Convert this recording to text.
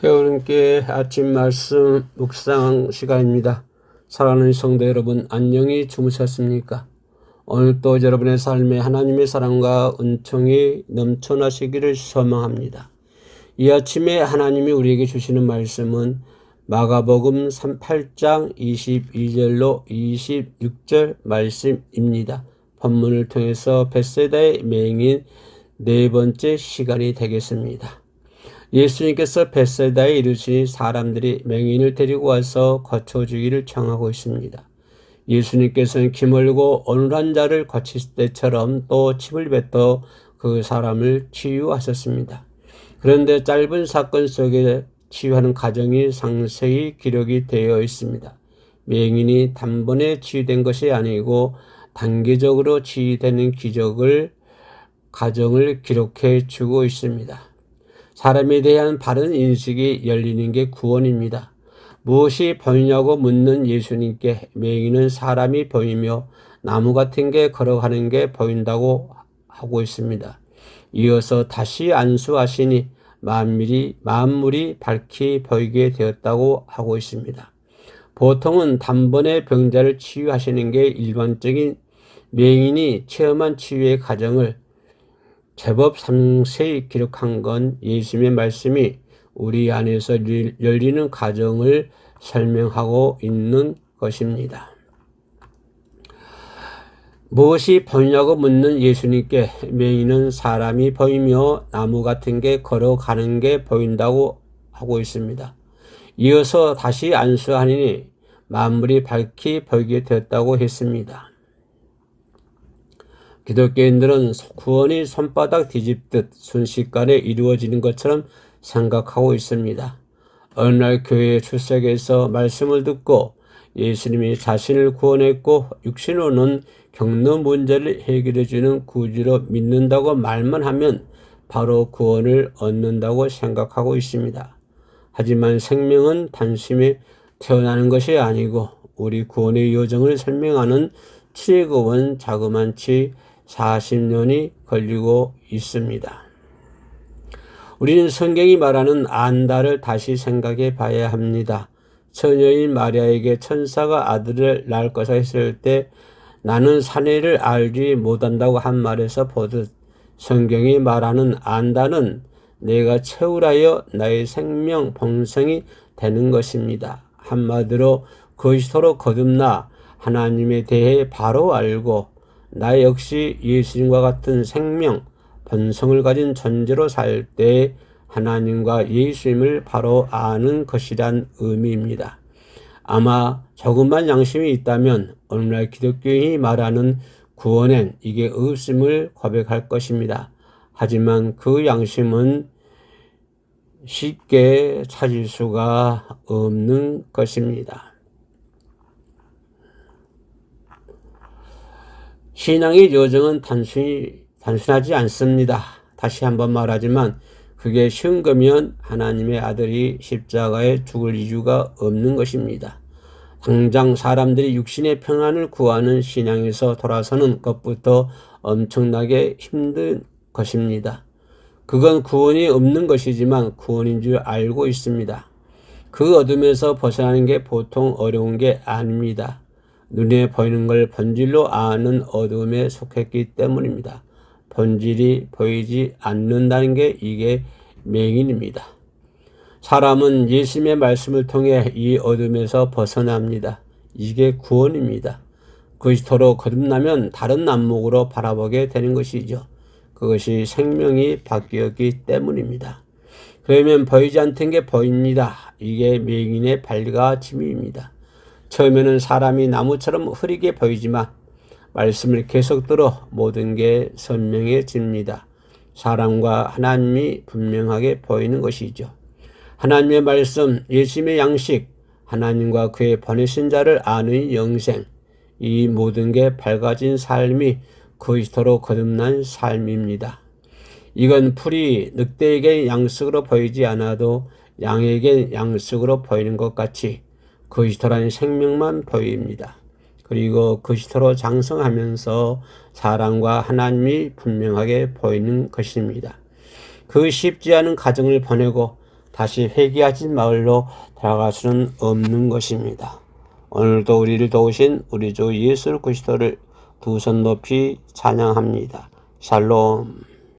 회원님께 아침 말씀 묵상 시간입니다. 사랑하는 성도 여러분, 안녕히 주무셨습니까? 오늘도 여러분의 삶에 하나님의 사랑과 은총이 넘쳐나시기를 소망합니다. 이 아침에 하나님이 우리에게 주시는 말씀은 마가복음 38장 22절로 26절 말씀입니다. 본문을 통해서 베세다의 맹인 네 번째 시간이 되겠습니다. 예수님께서 베세다에 이르시니 사람들이 맹인을 데리고 와서 거쳐주기를 청하고 있습니다. 예수님께서는 기멀고 어눌한 자를 거칠 때처럼 또 침을 뱉어 그 사람을 치유하셨습니다. 그런데 짧은 사건 속에 치유하는 과정이 상세히 기록이 되어 있습니다. 맹인이 단번에 치유된 것이 아니고 단계적으로 치유되는 기적을 과정을 기록해 주고 있습니다. 사람에 대한 바른 인식이 열리는 게 구원입니다. 무엇이 보이냐고 묻는 예수님께 맹인은 사람이 보이며 나무 같은 게 걸어가는 게 보인다고 하고 있습니다. 이어서 다시 안수하시니 만물이, 만물이 밝히 보이게 되었다고 하고 있습니다. 보통은 단번에 병자를 치유하시는 게 일반적인 맹인이 체험한 치유의 과정을 제법 상세히 기록한 건 예수님의 말씀이 우리 안에서 열리는 과정을 설명하고 있는 것입니다. 무엇이 보이냐고 묻는 예수님께 맹인은 사람이 보이며 나무 같은 게 걸어가는 게 보인다고 하고 있습니다. 이어서 다시 안수하니 만물이 밝히 보이게 되었다고 했습니다. 기독교인들은 구원이 손바닥 뒤집듯 순식간에 이루어지는 것처럼 생각하고 있습니다. 어느 날 교회에 출석해서 말씀을 듣고 예수님이 자신을 구원했고 육신으로는 겪는 문제를 해결해 주는 구주로 믿는다고 말만 하면 바로 구원을 얻는다고 생각하고 있습니다. 하지만 생명은 단숨에 태어나는 것이 아니고 우리 구원의 요정을 설명하는 출애굽은 자그만치 40년이 걸리고 있습니다. 우리는 성경이 말하는 안다를 다시 생각해 봐야 합니다. 처녀인 마리아에게 천사가 아들을 낳을 것을 했을 때 나는 사내를 알지 못한다고 한 말에서 보듯 성경이 말하는 안다는 내가 채우라여 나의 생명 봉성이 되는 것입니다. 한마디로 그리스도로 거듭나 하나님에 대해 바로 알고 나 역시 예수님과 같은 생명, 본성을 가진 존재로 살 때 하나님과 예수님을 바로 아는 것이란 의미입니다. 아마 조금만 양심이 있다면 오늘날 기독교인이 말하는 구원엔 이게 없음을 고백할 것입니다. 하지만 그 양심은 쉽게 찾을 수가 없는 것입니다. 신앙의 여정은 단순히, 단순하지 않습니다. 다시 한번 말하지만 그게 쉬운 거면 하나님의 아들이 십자가에 죽을 이유가 없는 것입니다. 당장 사람들이 육신의 평안을 구하는 신앙에서 돌아서는 것부터 엄청나게 힘든 것입니다. 그건 구원이 없는 것이지만 구원인 줄 알고 있습니다. 그 어둠에서 벗어나는 게 보통 어려운 게 아닙니다. 눈에 보이는 걸 본질로 아는 어둠에 속했기 때문입니다. 본질이 보이지 않는다는 게 이게 맹인입니다. 사람은 예수님의 말씀을 통해 이 어둠에서 벗어납니다. 이게 구원입니다. 그리스도로 거듭나면 다른 안목으로 바라보게 되는 것이죠. 그것이 생명이 바뀌었기 때문입니다. 그러면 보이지 않던 게 보입니다. 이게 맹인의 발가짐입니다. 처음에는 사람이 나무처럼 흐리게 보이지만 말씀을 계속 들어 모든 게 선명해집니다. 사람과 하나님이 분명하게 보이는 것이죠. 하나님의 말씀, 예수님의 양식, 하나님과 그의 보내신 자를 아는 영생, 이 모든 게 밝아진 삶이 그리스도로 거듭난 삶입니다. 이건 풀이 늑대에게 양식으로 보이지 않아도 양에게 양식으로 보이는 것 같이 그리스도라는 생명만 보입니다. 그리고 그리스도로 장성하면서 사랑과 하나님이 분명하게 보이는 것입니다. 그 쉽지 않은 가정을 보내고 다시 회개하진 마을로 돌아갈 수는 없는 것입니다. 오늘도 우리를 도우신 우리 주 예수 그리스도를 두 손 높이 찬양합니다. 샬롬.